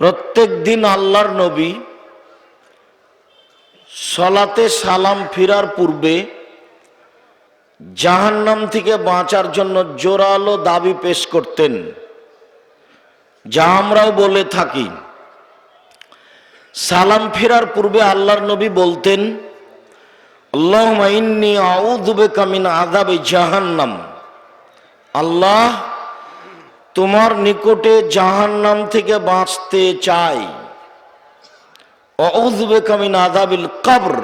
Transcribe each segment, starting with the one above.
প্রত্যেক দিন আল্লাহর নবী সলাতে সালাম ফিরার পূর্বে জাহান্নাম থেকে বাঁচার জন্য জোরালো দাবি পেশ করতেন। যা আমরাও বলে থাকি। সালাম ফেরার পূর্বে আল্লাহর নবী বলতেন আল্লাহ আউযুবে কামিন আযাবে জাহান্নাম। আল্লাহ তোমার নিকটে জাহান্নাম থেকে বাঁচতে চাই। অউযুবে কামিন আযাবিল কবর।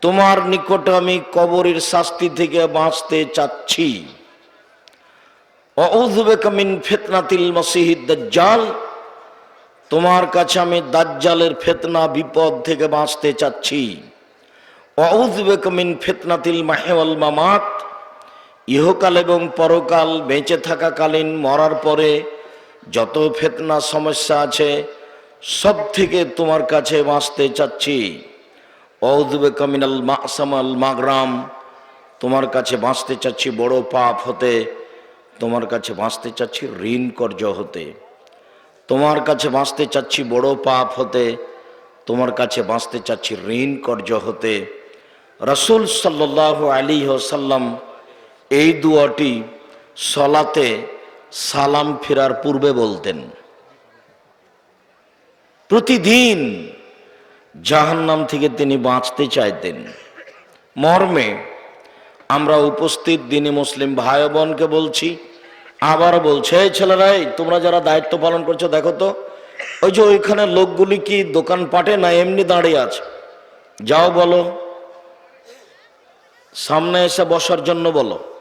তোমার নিকটে আমি কবরের শাস্তি থেকে বাঁচতে চাচ্ছি। অউযুবে কামিন ফিতনাতিল মসিহিদ দাজ্জাল। তোমার কাছে আমি দাজ্জালের ফেতনা, বিপদ থেকে বাঁচতে চাচ্ছি। মিন ফেতনাতিল মাহেওয়াল মামাত। ইহকাল এবং পরকাল বেঁচে থাকাকালীন মরার পরে যত ফেতনা সমস্যা আছে, সব থেকে তোমার কাছে বাঁচতে চাচ্ছি। অউদুবে কমিনাল মাসামাল মাগরাম, তোমার কাছে বাঁচতে চাচ্ছি বড় পাপ হতে, তোমার কাছে বাঁচতে চাচ্ছি ঋণ কর্য হতে। তোমার কাছে বাঁচতে চাচ্ছি বড় পাপ হতে, তোমার কাছে বাঁচতে চাচ্ছি ঋণ কর্য হতে। রসুল সাল্লাহ আলী সাল্লাম এই দুয়াটি সলাতে সালাম ফেরার পূর্বে বলতেন। প্রতিদিন জাহান্নাম থেকে তিনি বাঁচতে চাইতেন। মর্মে আমরা উপস্থিত দিনী মুসলিম ভাই বোনকে বলছি, আবার বলছে, এই ছেলেরাই তোমরা যারা দায়িত্ব পালন করছ, দেখো তো, ওই যে ওইখানে লোকগুলি কি দোকান পাটে না এমনি দাঁড়িয়ে আছে? যাও বলো, সামনে এসে বসার জন্য বলো।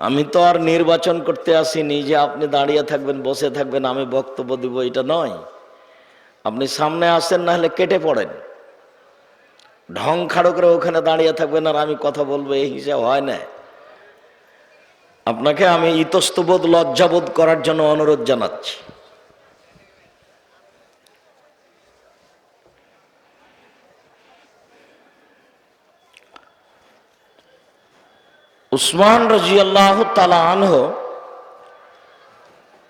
আমি তো আর নির্বাচন করতে আসিনি যে আপনি দাঁড়িয়ে থাকবেন, বসে থাকবেন, আমি বক্তব্য দিব, এটা নয়। আপনি সামনে আসেন না হলে কেটে পড়েন। ঢং খাড়ো করে ওখানে দাঁড়িয়ে থাকবেন আর আমি কথা বলব, এই হিসাব হয় না। আপনাকে আমি ইতস্তবোধ, লজ্জাবোধ করার জন্য অনুরোধ জানাচ্ছি। উসমান রাজি আল্লাহ তালা আনহ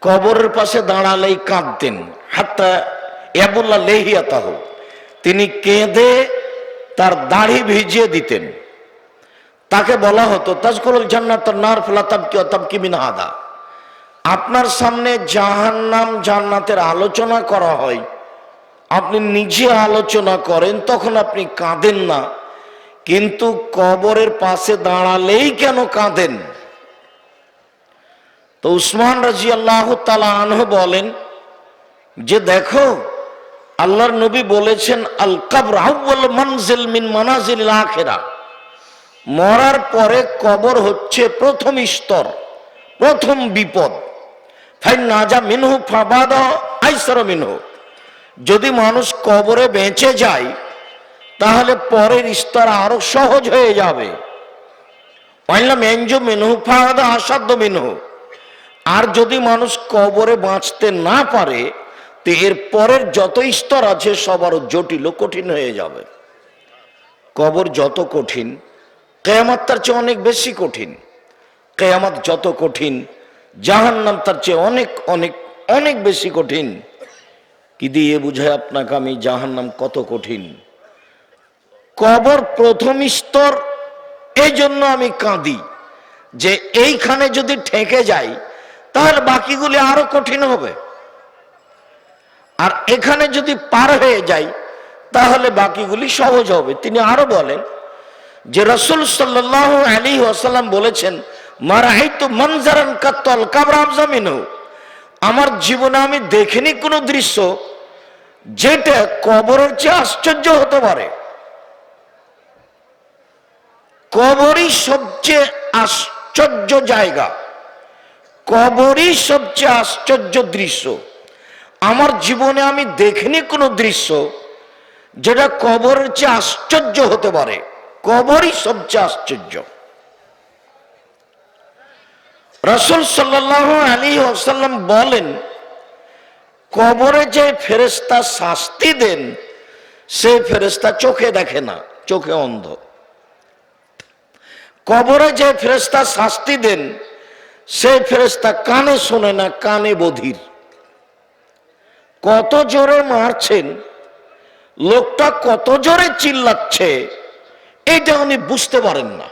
কবরের পাশে দাঁড়ালেই কাঁদতেন, হাত্তা ইয়াবুল্লাহ লেহিয়াতাহ। তিনি কেঁদে তার দাড়ি ভিজিয়ে দিতেন। তাকে বলা হতো তাজকুল জান্নাত নার, ফেলা তাবকি অতাবকি মিন হাদা। আপনার সামনে জাহান্নাম জান্নাতের আলোচনা করা হয়। আপনি নিজে আলোচনা করেন, তখন আপনি কাঁদেন না। কিন্তু কবরের পাশে দাঁড়ালেই কেন কাঁদেন? তো উসমান রাজি আল্লাহ আনহ বলেন যে দেখো, আল্লাহর নবী বলেছেন আল কাবর আউ্বাল মনজিল মিন মানাজিল আখেরা। মরার পরে কবর হচ্ছে প্রথম স্তর, প্রথম বিপদ। নাজা মিনহু ফাবাদ আইসর মিনহু। যদি মানুষ কবরে বেঁচে যায় তাহলে পরের স্তর আরও সহজ হয়ে যাবে। মেনজু মিনহু ফাদা আসাধ্য মিনহু। আর যদি মানুষ কবরে বাঁচতে না পারে, তো এর পরের যত স্তর আছে, সব আরও জটিল কঠিন হয়ে যাবে। কবর যত কঠিন, কেয়ামাত তার চেয়ে অনেক বেশি কঠিন। কেয়ামাত যত কঠিন, জাহান্নাম তার চেয়ে অনেক অনেক অনেক বেশি কঠিন। কি দিয়ে বুঝায় আপনাকে আমি জাহান্নাম কত কঠিন? কবর প্রথম স্তর এই জন্য আমি কাঁদি। যে এইখানে যদি ঠেকে যাই, তাহলে বাকিগুলি আরও কঠিন হবে। আর এখানে যদি পার হয়ে যাই, তাহলে বাকিগুলি সহজ হবে। তিনি আরও বলেন, যে রসুল সাল্লাহ আলী বলেছেন মারাহিত মনজারান কাত্তল কাবরাম আমার জীবনে আমি দেখিনি কোনো দৃশ্য যেটা কবরের চেয়ে আশ্চর্য হতে পারে। কবরই সবচেয়ে আশ্চর্য জায়গা। কবরই সবচেয়ে আশ্চর্য দৃশ্য। আমার জীবনে আমি দেখিনি কোনো দৃশ্য যেটা কবরের চেয়ে আশ্চর্য হতে পারে। কবরই সবচেয়ে আশ্চর্য। রসুল সাল্লাহ আলী আসাল্লাম বলেন, কবরে যে ফেরেস্তা শাস্তি দেন সে ফেরেস্তা চোখে দেখে না, চোখে অন্ধ। কবরে যে ফেরেস্তা শাস্তি দেন সে ফেরেস্তা কানে শোনে না, কানে বধির। কত জোরে মারছেন, লোকটা কত জোরে চিল্লাচ্ছে, এটা উনি বুঝতে পারেন না।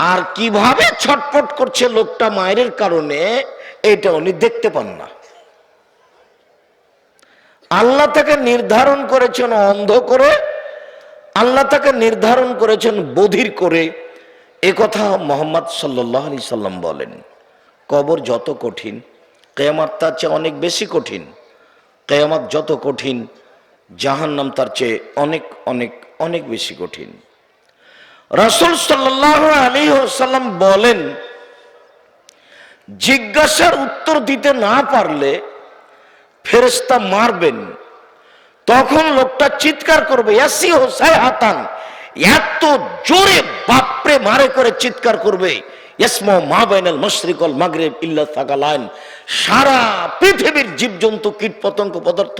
আর কীভাবে ছটফট করছে লোকটা মায়ের কারণে, এটা উনি দেখতে পান না। আল্লাহ তাকে নির্ধারণ করেছেন অন্ধ করে আল্লাহ তাকে নির্ধারণ করেছেন বধির করে। এ কথা মোহাম্মদ সাল্লাহ আলি সাল্লাম বলেন, কবর যত কঠিন, কেয়ামাত তার চেয়ে অনেক বেশি কঠিন। কেয়ামাত যত কঠিন, জাহান্নাম তার চেয়ে অনেক অনেক অনেক বেশি কঠিন। রাসুল সাল্লাহ আলী সাল্লাম বলেন, জিজ্ঞাসার উত্তর দিতে না পারলে ফেরেস্তা মারবেন। তখন লোকটা চিৎকার করবে হাতান এত জোরে বাপরে মারে করে চিৎকার করবে মা বাইনাল সারা পৃথিবীর জীবজন্তু পদার্থ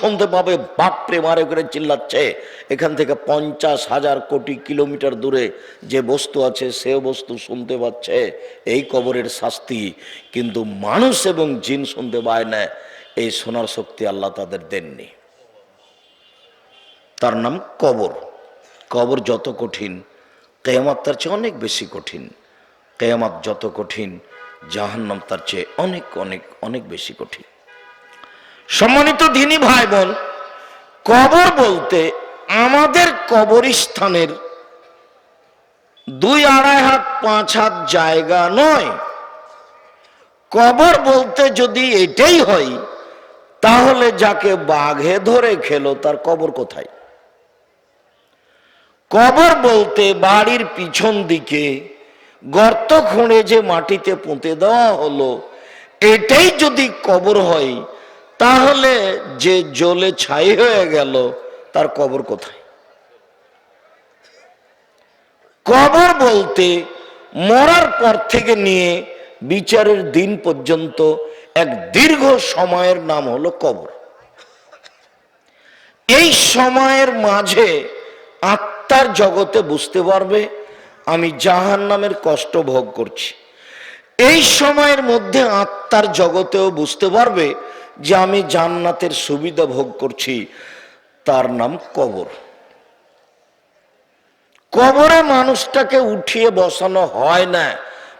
শুনতে পাবে, বাপরে মারে করে চিল্লাচ্ছে। এখান থেকে পঞ্চাশ হাজার কোটি কিলোমিটার দূরে যে বস্তু আছে, সে বস্তু শুনতে পাচ্ছে, এই কবরের শাস্তি। কিন্তু মানুষ এবং জিন শুনতে পায় না। এই শোনার শক্তি আল্লাহ তাদের দেননি। তার নাম কবর। কবর যত কঠিন, কেয়ামাত তার চেয়ে অনেক বেশি কঠিন। কেয়ামাত যত কঠিন, জাহান্নাম তার চেয়ে অনেক অনেক অনেক বেশি কঠিন। সম্মানিত দিনী ভাই বোন কবর বলতে আমাদের কবরস্থানের দুই আড়াই হাত, পাঁচ হাত জায়গা নয়। কবর বলতে যদি এটাই হয় তাহলে যাকে বাঘে ধরে খেলো, তার কবর কোথায়? কবর বলতে বাড়ির পিছন দিকে গর্ত খুঁড়ে যে মাটিতে পুঁতে দেওয়া হলো, এটাই যদি কবর হয়, তাহলে যে জলে ছাই হয়ে গেল, তার কবর কোথায়? কবর বলতে মরার পর থেকে নিয়ে বিচারের দিন পর্যন্ত এক দীর্ঘ সময়ের নাম হলো কবর। এই সময়ের মাঝে আত্মার জগতে বুঝতে পারবে, আমি জাহান নামের কষ্ট ভোগ করছি। এই সময়ের মধ্যে আত্মার জগতেও বুঝতে পারবে যে আমি জান্নাতের সুবিধা ভোগ করছি, তার নাম কবর। কবরে মানুষটাকে উঠিয়ে বসানো হয় না।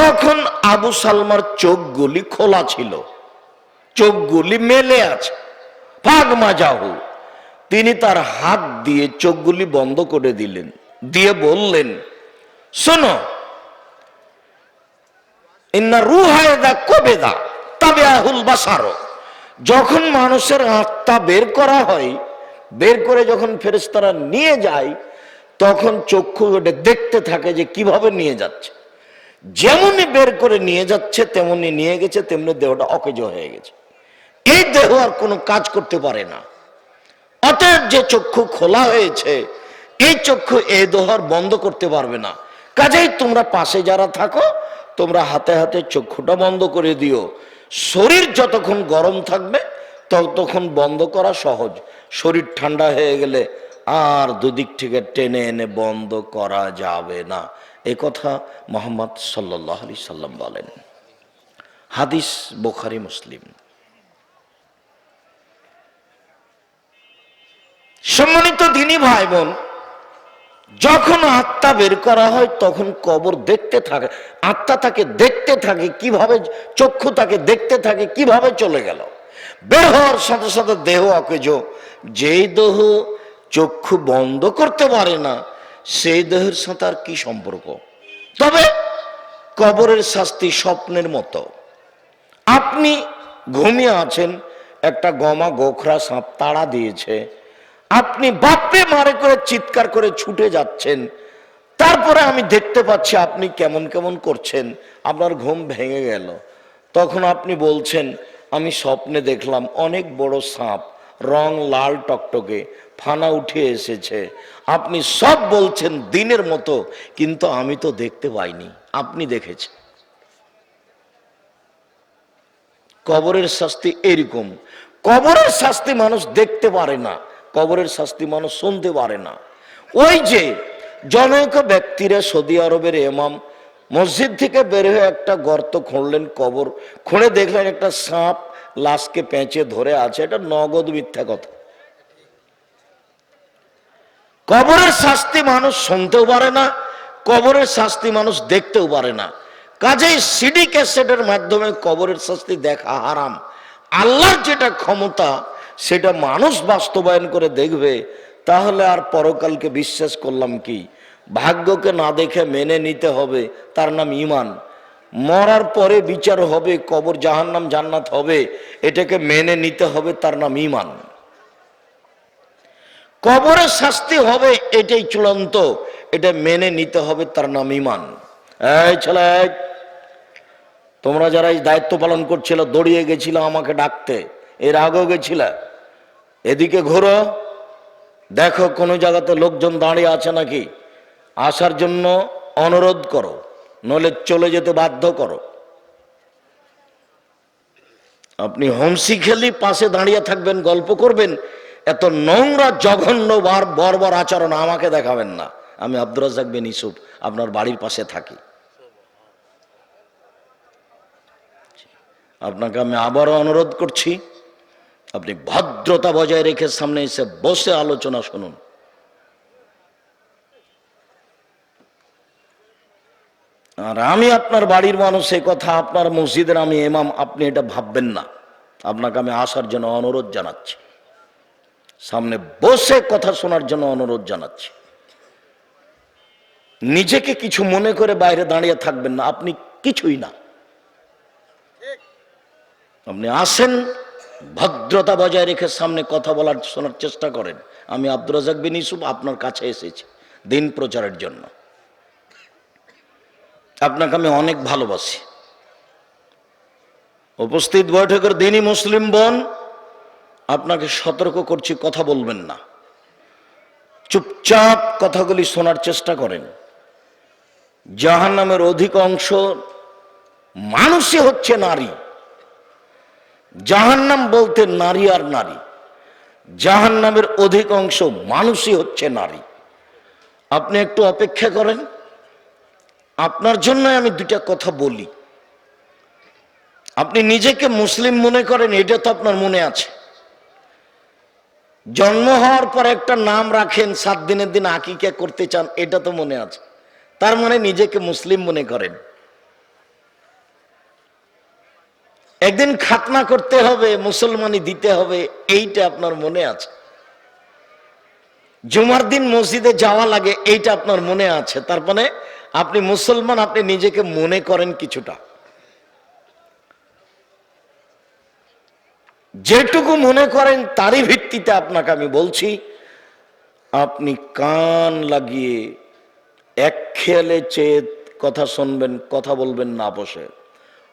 তখন আবু সালমার চোখগুলি খোলা ছিল। চোখগুলি মেলে আছে। ফাগ মাজাহু। তিনি তার হাত দিয়ে চোখগুলি বন্ধ করে দিলেন। দিয়ে বললেন, শোনো যখন মানুষের আত্মা বের করা হয়, বের করে যখন ফেরেস্তারা নিয়ে যায়, তখন চক্ষু ওটা দেখতে থাকে যে কীভাবে নিয়ে যাচ্ছে। যেমনই বের করে নিয়ে যাচ্ছে তেমনি নিয়ে গেছে, তেমনি দেহটা অকেজ হয়ে গেছে। এই দেহ আর কোনো কাজ করতে পারে না। অতএব যে চক্ষু খোলা হয়েছে, এই চক্ষু এই দোহর বন্ধ করতে পারবে না। কাজেই তোমরা পাশে যারা থাকো, তোমরা হাতে হাতে চক্ষুটা বন্ধ করে দিও। শরীর যতক্ষণ গরম থাকবে, ততক্ষণ বন্ধ করা সহজ। শরীর ঠান্ডা হয়ে গেলে আর দুদিক থেকে টেনে এনে বন্ধ করা যাবে না। এ কথা মোহাম্মদ সাল্লাহ আলি সাল্লাম বলেন। হাদিস বোখারি, মুসলিম। সম্মানিত দিনী ভাই বোন যখন আত্মা বের করা হয়, তখন কবর দেখতে থাকে, আত্মা তাকে দেখতে থাকে, কীভাবে চক্ষু তাকে দেখতে থাকে, কীভাবে চলে গেল। বের হওয়ার সাথে সাথে দেহ অকেজ, যেই দেহ চক্ষু বন্ধ করতে পারে না সেই দেহের সাথে আর কি সম্পর্ক? তবে কবরের শাস্তি স্বপ্নের মতো। আপনি ঘুমিয়ে আছেন, একটা গমা গোখরা সাপ তাড়া দিয়েছে। আপনি বাপরে মারে করে চিৎকার করে ছুটে যাচ্ছেন। তারপরে আমি দেখতে পাচ্ছি আপনি কেমন কেমন করছেন, আপনার ঘুম ভেঙে গেল। তখন আপনি বলছেন, আমি স্বপ্নে দেখলাম অনেক বড় সাপ, রং লাল টকটকে ফানা উঠে এসেছে। আপনি সব বলছেন দিনের মতো, কিন্তু আমি তো দেখতে পাইনি। আপনি দেখেছেন। কবরের শাস্তি এরকম। কবরের শাস্তি মানুষ দেখতে পারে না, কবরের শাস্তি মানুষ শুনতে পারে না। ওই যে জনৈক ব্যক্তিরা সৌদি আরবের এমাম মসজিদ থেকে বের হয়ে একটা গর্ত খুঁড়লেন কবর, খুঁড়ে দেখলেন একটা সাপ লাশকে পেঁচে ধরে আছে। এটা নগদ মিথ্যা কথা। কবরের শাস্তি মানুষ শুনতেও পারে না, কবরের শাস্তি মানুষ দেখতেও পারে না। কাজেই সিডি ক্যাসেটের মাধ্যমে কবরের শাস্তি দেখা হারাম। আল্লাহর যেটা ক্ষমতা, সেটা মানুষ বাস্তবায়ন করে দেখবে, তাহলে আর পরকালকে বিশ্বাস করলাম কি? ভাগ্যকে না দেখে মেনে নিতে হবে, তার নাম ইমান মরার পরে বিচার হবে, কবর জাহান্নাম জান্নাত হবে, এটাকে মেনে নিতে হবে, তার নাম ইমান কবরের শাস্তি হবে এটাই চূড়ান্ত। এটা মেনে নিতে হবে তার নাম ইমান এই ছেলে, তোমরা যারা এই দায়িত্ব পালন করছিল, দড়িয়ে গেছিল আমাকে ডাকতে, এর আগেও গেছিল। এদিকে ঘোরো, দেখো কোনো জায়গাতে লোকজন দাঁড়িয়ে আছে নাকি? আসার জন্য অনুরোধ করো নলে চলে যেতে বাধ্য করো। আপনি হোমসি খেলি, পাশে দাঁড়িয়ে থাকবেন, গল্প করবেন এত নোংরা, জঘন্য, বার, বর্বর আচরণ আমাকে দেখাবেন না। আমি আব্দুর রাজাক বিন ইসুফ আপনার বাড়ির পাশে থাকি। আপনাকে আমি আবারও অনুরোধ করছি, আপনি ভদ্রতা বজায় রেখে সামনে এসে বসে আলোচনা শুনুন। আর আমি আপনার বাড়ির মানুষ এই কথা আপনার মসজিদের আমি এমাম আপনি এটা ভাববেন না। আপনাকে আমি আসার জন্য অনুরোধ জানাচ্ছি। সামনে বসে কথা শোনার জন্য অনুরোধ জানাচ্ছি। নিজেকে কিছু মনে করে বাইরে দাঁড়িয়ে থাকবেন না, আপনি কিছুই না। আপনি আসেন, ভদ্রতা বজায় রেখে সামনে কথা বলার, শোনার চেষ্টা করেন। আমি আব্দুর রাজাক বিন ইসুফ আপনার কাছে এসেছি, দিন প্রচারের জন্য। আপনাকে আমি অনেক ভালোবাসি। উপস্থিত বৈঠকের দিনই মুসলিম বোন আপনাকে সতর্ক করছি, কথা বলবেন না। চুপচাপ কথাগুলি শোনার চেষ্টা করেন। জাহান নামের অধিক অংশ মানুষই হচ্ছে নারী। জাহান্নাম বলতে নারী আর নারী। জাহান্নামের অধিক অংশ মানুষই হচ্ছে নারী। আপনি একটু অপেক্ষা করেন। আপনার জন্য আমি দুটা কথা বলি। আপনি নিজেকে মুসলিম মনে করেন, এটা তো আপনার মনে আছে। জন্ম হওয়ার পর একটা নাম রাখেন, সাত দিনের দিন আকিকা করতে চান, এটা তো মনে আছে। তার মানে নিজেকে মুসলিম মনে করেন। একদিন খাতনা করতে হবে, মুসলমানি দিতে হবে, এইটা আপনার মনে আছে। জুমার দিন মসজিদে যাওয়া লাগে, এইটা আপনার মনে আছে। তার মানে আপনি মুসলমান, আপনি নিজেকে মনে করেন কিছুটা। যেটুকু মনে করেন তারই ভিত্তিতে আপনাকে আমি বলছি, আপনি কান লাগিয়ে এক খেয়ালে চেয়ে কথা শুনবেন, কথা বলবেন না বসে।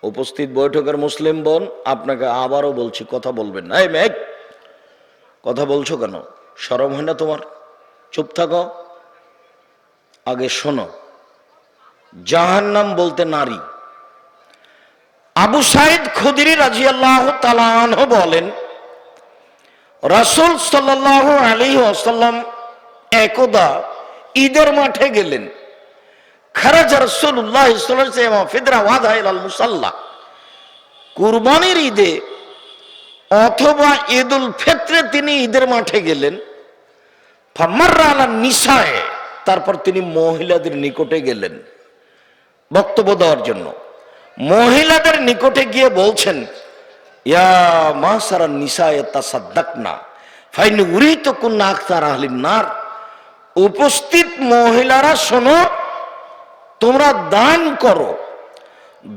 উপস্থিত বৈঠকের মুসলিম বোন, আপনাকে আবারও বলছি, কথা বলবেন না। এই মেঘ, কথা বলছো কেন? সরম হয় না তোমার? চুপ থাকো। আগে শোনো, জাহান্নাম বলতে নারী। আবু সাইদ খুদিরি রাজি আল্লাহ তালাহ বলেন, রাসুল সাল্লাহ আলী আসাল্লাম একদা ঈদের মাঠে গেলেন। খারাজ রসুল্লাহ ফিদরা ওয়াদা ইলাল মুসাল্লা। কুরবানির ঈদে অথবা ঈদুল ফিত্রে তিনি ঈদের মাঠে গেলেন। ফামাররা আলা নিসায়, তারপর তিনি মহিলাদের নিকটে গেলেন বক্তব্য দেওয়ার জন্য। মহিলাদের নিকটে গিয়ে বলছেন, ইয়া মা সারা তা সাদ্দাক না ফাইনি উড়ি তো উপস্থিত মহিলারা শোনো, তোমরা দান করো,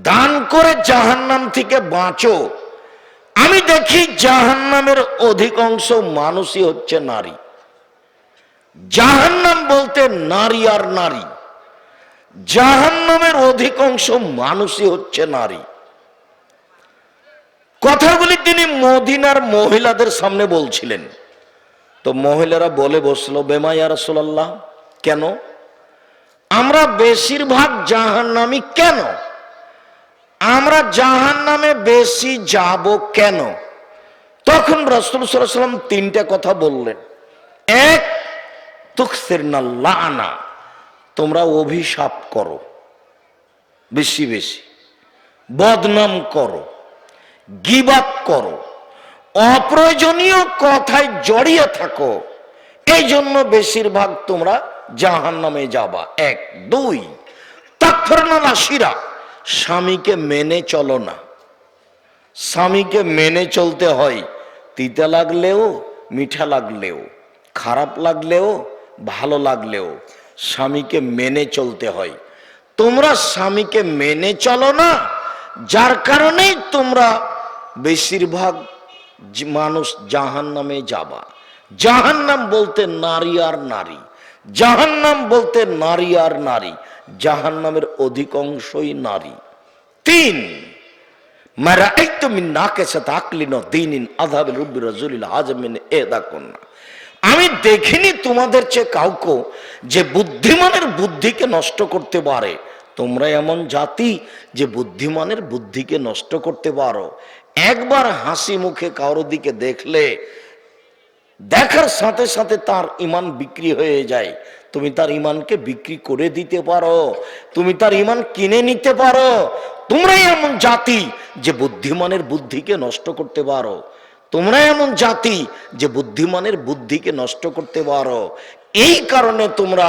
দান করে জাহান্নাম থেকে বাঁচো। আমি দেখি জাহান্নামের অধিকাংশ মানুষই হচ্ছে নারী। জাহান্নাম বলতে নারী আর নারী। জাহান্নামের অধিকাংশ মানুষই হচ্ছে নারী। কথাগুলি তিনি মদিনার মহিলাদের সামনে বলছিলেন। তো মহিলারা বলে বসল বেমাইয়া রাসূলুল্লাহ, কেন? আমরা বেশিরভাগ জাহান্নামী কেন? আমরা জাহান নামে বেশি যাব কেন? তখন রসুল সাল্লাম তিনটা কথা বললেন। এক তুকসের না লানা। তোমরা অভিশাপ করো। বেশি বেশি। বদনাম করো। গিবাত করো। অপ্রয়োজনীয় কথায় জড়িয়ে থাকো। এই জন্য বেশিরভাগ তোমরা জাহান নামে যাবা। এক, দুই। তাৎফরনা স্বামীকে মেনে চলো না। স্বামীকে মেনে চলতে হয় তিতা লাগলেও, মিঠা লাগলেও, খারাপ লাগলেও, ভালো লাগলেও। স্বামীকে মেনে চলতে হয়। তোমরা স্বামীকে মেনে চলো না, যার কারণেই তোমরা বেশিরভাগ মানুষ জাহান নামে যাবা। জাহান্নাম বলতে নারী আর নারী, জাহান্নাম বলতে নারী আর নারী, জাহান্নামের অধিকাংশই নারী। তিন, মারাইতু মিন নাকিসাত আকলিন ওয়া দীনিন আযাবিল রব্বি রাজুলিল আজমিন এদা কন্যা আমি দেখিনি তোমাদের চেয়ে কাউকে যে বুদ্ধিমানের বুদ্ধিকে নষ্ট করতে পারে। তোমরা এমন জাতি যে বুদ্ধিমানের বুদ্ধিকে নষ্ট করতে পারো। একবার হাসি মুখে কারোর দিকে দেখলে দেখার সাথে সাথে তার ইমান বিক্রি হয়ে যায়। তুমি তার ইমানকে বিক্রি করে দিতে পারো। তুমি তার ইমান কিনে নিতে পারো। তোমরাই এমন জাতি যে বুদ্ধিমানের বুদ্ধিকে নষ্ট করতে পারো। তোমরা এমন জাতি যে বুদ্ধিমানের বুদ্ধিকে নষ্ট করতে পারো। এই কারণে তোমরা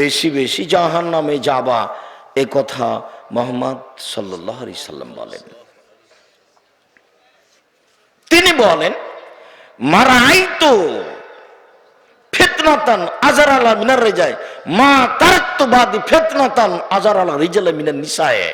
বেশি বেশি জাহান নামে যাবা। এ কথা মোহাম্মদ সাল্লাহ আলি সাল্লাম বলেন। তিনি বলেন মারাই তো ফেতনাতান আজার আলা মিনার রেজায় মা তারাক্তবাদী ফেতনাতান আজার আলা রিজালে মিনার নিসায়।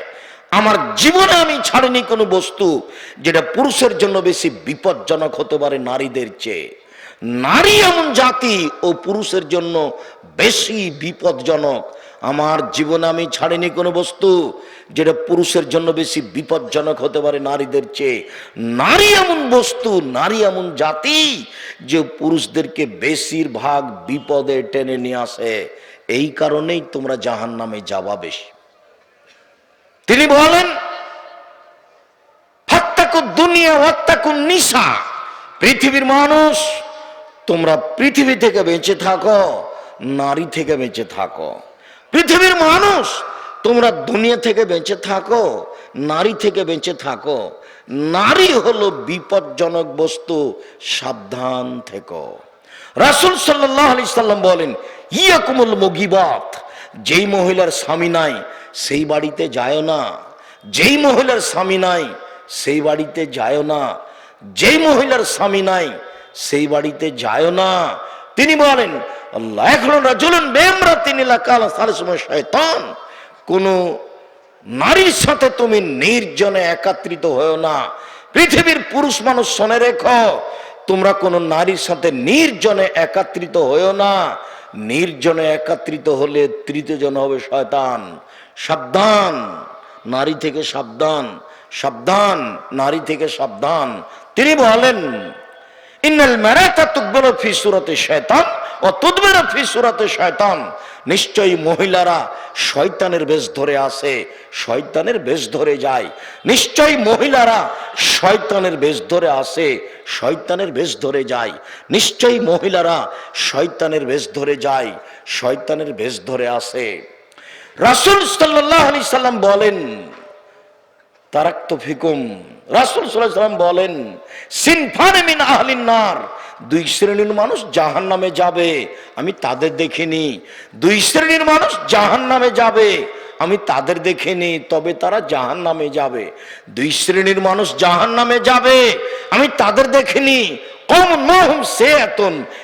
আমার জীবনে আমি ছাড়িনি কোনো বস্তু যেটা পুরুষের জন্য বেশি বিপজ্জনক হতে পারে নারীদের চেয়ে। নারী এমন জাতি ও পুরুষের জন্য বেশি বিপজ্জনক। আমার জীবনে আমি ছাড়িনি কোনো বস্তু যেটা পুরুষের জন্য বেশি বিপজ্জনক হতে পারে নারীদের চেয়ে। নারী এমন বস্তু, নারী এমন জাতি যে পুরুষদেরকে বেশিরভাগ বিপদে টেনে নিয়ে আসে। এই কারণেই তোমরা জাহান নামে যাবা বেশি। তিনি বলেন ফাত্তাকুন দুনিয়া ওয়াত্তাকুন নিশা পৃথিবীর মানুষ, তোমরা পৃথিবী থেকে বেঁচে থাকো, নারী থেকে বেঁচে থাকো। পৃথিবীর মানুষ, তোমরা দুনিয়া থেকে বেঁচে থাকো, নারী থেকে বেঁচে থাকো। নারী হলো বিপজ্জনক বস্তু, সাবধান থেকো। রাসুল সাল্লাহ আলি সাল্লাম বলেন, ইয়াকুমুল মুগিবাত। যেই মহিলার স্বামী নাই সেই বাড়িতে যায় না। যেই মহিলার স্বামী নাই, সেই বাড়িতে যায় না। যেই মহিলার স্বামী নাই, সেই বাড়িতে যায় না। তিনি বলেন তিনি শয়তান নারীর সাথে তুমি নির্জনে না। পৃথিবীর পুরুষ মানুষ তোমরা কোন নারীর সাথে নির্জনে না। নির্জনে একাত্রিত হলে তৃতীয় জন হবে শয়তান। সাবধান, নারী থেকে সাবধান সাবধান, নারী থেকে সাবধান। তিনি বলেন, ইন্নাল মারাতা তুকবেল ফি সুরাতে শয়তান ও তুদবের ফি সুরাতে শয়তান নিশ্চয়ই মহিলারা শয়তানের বেশ ধরে আসে, শয়তানের বেশ ধরে যায়। নিশ্চয়ই মহিলারা শয়তানের বেশ ধরে আসে, শয়তানের বেশ ধরে যায়। নিশ্চয়ই মহিলারা শয়তানের বেশ ধরে যায়, শয়তানের বেশ ধরে আসে। রাসূল সাল্লাল্লাহু আলাইহি সাল্লাম বলেন, তারাক্ত ফিকুম। রাসুল সাল্লাম বলেন, সিনফানে মিন আহলিন নার, দুই শ্রেণির মানুষ জাহান নামে যাবে, আমি তাদের দেখিনি। দুই শ্রেণির মানুষ জাহান নামে যাবে, আমি তাদের দেখিনি, তবে তারা জাহান নামে যাবে। দুই শ্রেণির মানুষ জাহান নামে যাবে, আমি তাদের দেখিনি।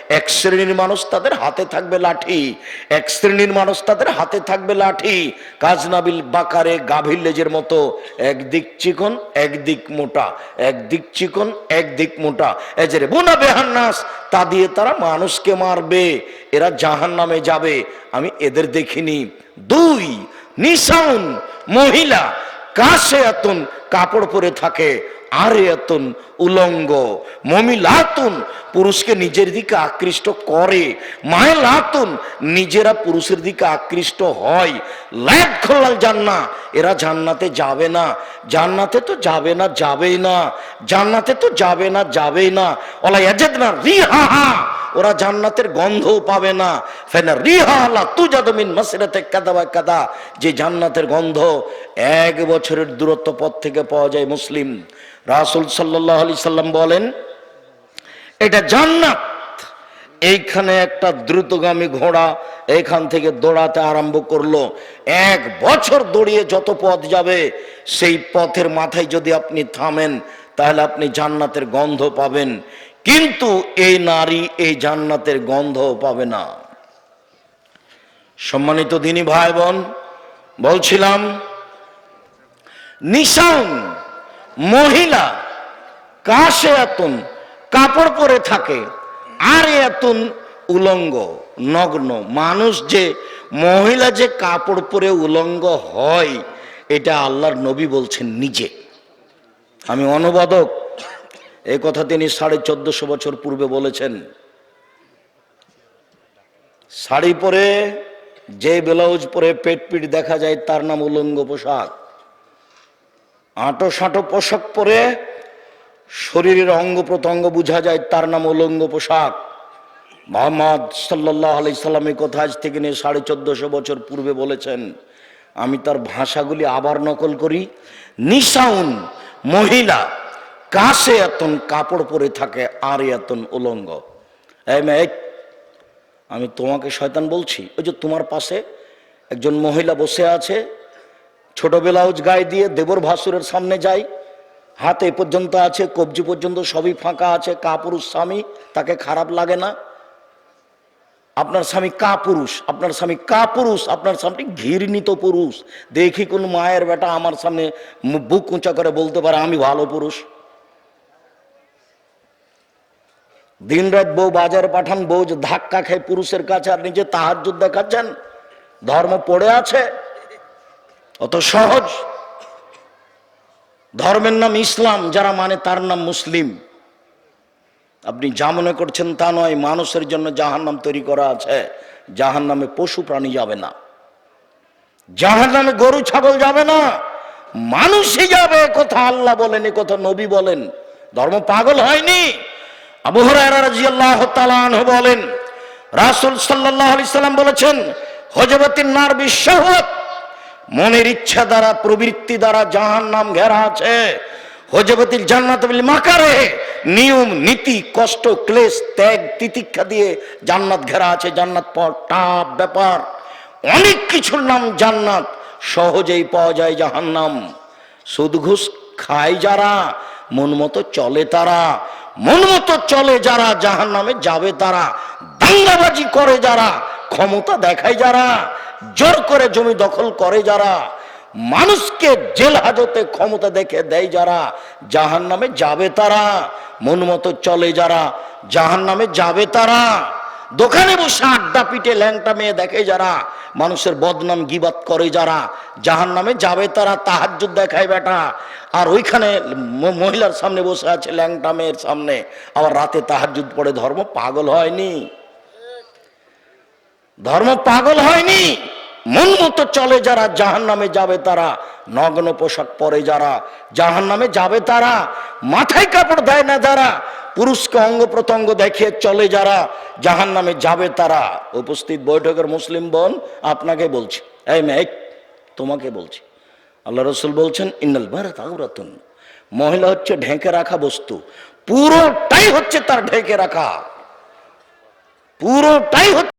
এক শ্রেণির মানুষ তাদের হাতে থাকবে লাঠি। এক শ্রেণির মানুষ তাদের হাতে থাকবে লাঠি। কাজনাবিল বাকারে গাভীর লেজের মতো। একদিক চিকন, একদিক মোটা। একদিক চিকন, একদিক মোটা। এজেরে বোনা বেহান্নাস তা দিয়ে তারা মানুষকে মারবে। এরা জাহান নামে যাবে। আমি এদের দেখিনি। দুই, নিশাউন মহিলা কাশে এতন কাপড় পরে থাকে। আরেয়াতুন উলঙ্গ, মমিলাতুন, পুরুষকে নিজের দিকে আকৃষ্ট করে। মায়লাতুন, নিজেরা পুরুষের দিকে আকৃষ্ট হয়। লাইট খোলাল জান্না, এরা জান্নাতে যাবে না। জান্নাতে তো যাবে না, যাবেই না। জান্নাতে তো যাবে না, যাবেই না। ওলা এজেদ না রিহা ওরা জান্নাতের গন্ধও পাবে না। ফেনা রিহা আলা তুজাদমিন মাসিরাতে কাদা কাদা। যে জান্নাতের গন্ধ এক বছরের দূরত্ব পথ থেকে পাওয়া যায় মুসলিম। রাসূল সাল্লাল্লাহু আলাইহি সাল্লাম বলেন, এটা জান্নাত। এইখানে একটা দ্রুতগামী ঘোড়া এখান থেকে দৌড়াতে আরম্ভ করল। এক বছর দৌড়িয়ে যত পথ যাবে, সেই পথের মাথায় যদি আপনি থামেন, তাহলে আপনি জান্নাতের গন্ধ পাবেন। কিন্তু এই নারী এই জান্নাতের গন্ধ পাবে না। সম্মানিত দিনী ভাই বোন বলছিলাম, নিশান মহিলা কাশে এতন কাপড় পরে থাকে, আর এতন উলঙ্গ, নগ্ন। মানুষ যে, মহিলা যে কাপড় পরে উলঙ্গ হয়, এটা আল্লাহর নবী বলছেন নিজে। আমি অনুবাদক এই কথা তিনি সাড়ে চোদ্দশো বছর পূর্বে বলেছেন। শাড়ি পরে, যে ব্লাউজ পরে পেট পিট দেখা যায়, তার নাম উলঙ্গ পোশাক। আঁটো সাঁটো পোশাক পরে শরীরের অঙ্গ প্রত্যঙ্গ বোঝা যায়, তার নাম উলঙ্গ পোশাক। মোহাম্মদ সাল্লাহ আলি সাল্লামের কথা আজ থেকে নিয়ে সাড়ে চোদ্দশো বছর পূর্বে বলেছেন। আমি তার ভাষাগুলি আবার নকল করি। নিশাউন, মহিলা। কাছে এতন কাপড় পরে থাকে, আর এতন উলঙ্গ। আমি তোমাকে শয়তান বলছি, ওই যে তোমার পাশে একজন মহিলা বসে আছে, ছোট ব্লাউজ গায়ে দিয়ে দেবর ভাসুরের সামনে যাই, হাতে পর্যন্ত আছে, কবজি পর্যন্ত সবই ফাঁকা আছে কা পুরুষ স্বামী, তাকে খারাপ লাগে না। আপনার স্বামী কা পুরুষ আপনার স্বামী কা পুরুষ আপনার স্বামী ঘৃণিত পুরুষ। দেখি কোন মায়ের বেটা আমার সামনে বুক উঁচা করে বলতে পারে, আমি ভালো পুরুষ। দিন রাত বউ বাজারে পাঠান, বউ ধাক্কা খায় পুরুষের কাছে, আর নিজে তাহার যুদ্ধ দেখাচ্ছেন, ধর্ম পড়ে আছে? অত সহজ? ধর্মের নাম ইসলাম, যারা মানে তার নাম মুসলিম। আপনি যা মনে করছেন তা নয়, মানুষের জন্য জাহান নাম তৈরি করা আছে। জাহান নামে পশু প্রাণী যাবে না। জাহান নামে গরু, ছাগল যাবে না। মানুষই যাবে কথা আল্লাহ বলেন কথা নবী বলেন। ধর্ম পাগল হয়নি। বলেন, রাসূল সাল্লাল্লাহু আলাইহি সাল্লাম বলেছেন হজবতিন নার বিশ্বহত, মনের ইচ্ছা দ্বারা, প্রবৃত্তি দ্বারা জাহান নাম ঘেরা আছে। হজবতিল জান্নাত মাকারে, নিয়ম, নীতি, কষ্ট, ক্লেশ, ত্যাগ, তিতিক্ষা দিয়ে জান্নাত ঘেরা আছে। জান্নাত পর টাপ ব্যাপার। অনেক কিছুর নাম জান্নাত, সহজেই পাওয়া যায় জাহান্নাম। সুদ ঘুষ খায় যারা, মন মতো চলে তারা। মন মতো চলে যারা জাহান নামে যাবে তারা। দাঙ্গাবাজি করে যারা, ক্ষমতা দেখায় যারা, জোর করে জমি দখল করে যারা, মানুষকে জেল হাজতে ক্ষমতা দেখে দেয় যারা জাহান নামে যাবে তারা। মন মতো চলে যারা জাহান নামে যাবে তারা। দোকানে বসে আড্ডা পিটে ল্যাংটা মেয়ে দেখে যারা, মানুষের বদনাম গিবাত করে যারা জাহান নামে যাবে তারা তাহাজ্জুদ দেখায় বেটা। আর ওইখানে মহিলার সামনে বসে আছে ল্যাংটা মেয়ের সামনে। আবার রাতে তাহাজ্জুদ পড়ে, ধর্ম পাগল হয়নি। ধর্ম পাগল হয়নি। মন মতো চলে যারা জাহান নামে যাবে তারা। নগ্ন পোশাক পরে যারা জাহান নামে যাবে তারা। মাথায় কাপড় দেয় না যারা। পুরুষকে অঙ্গ প্রত্যঙ্গ দেখে চলে যারা জাহান নামে যাবে তারা। উপস্থিত বৈঠকের মুসলিম বোন আপনাকে বলছে, এই মেয়ে, তোমাকে বলছি। আল্লাহ রসুল বলছেন, ইন্নাল ভারত মহিলা হচ্ছে ঢেকে রাখা বস্তু, পুরোটাই হচ্ছে তার ঢেকে রাখা। পুরোটাই হচ্ছে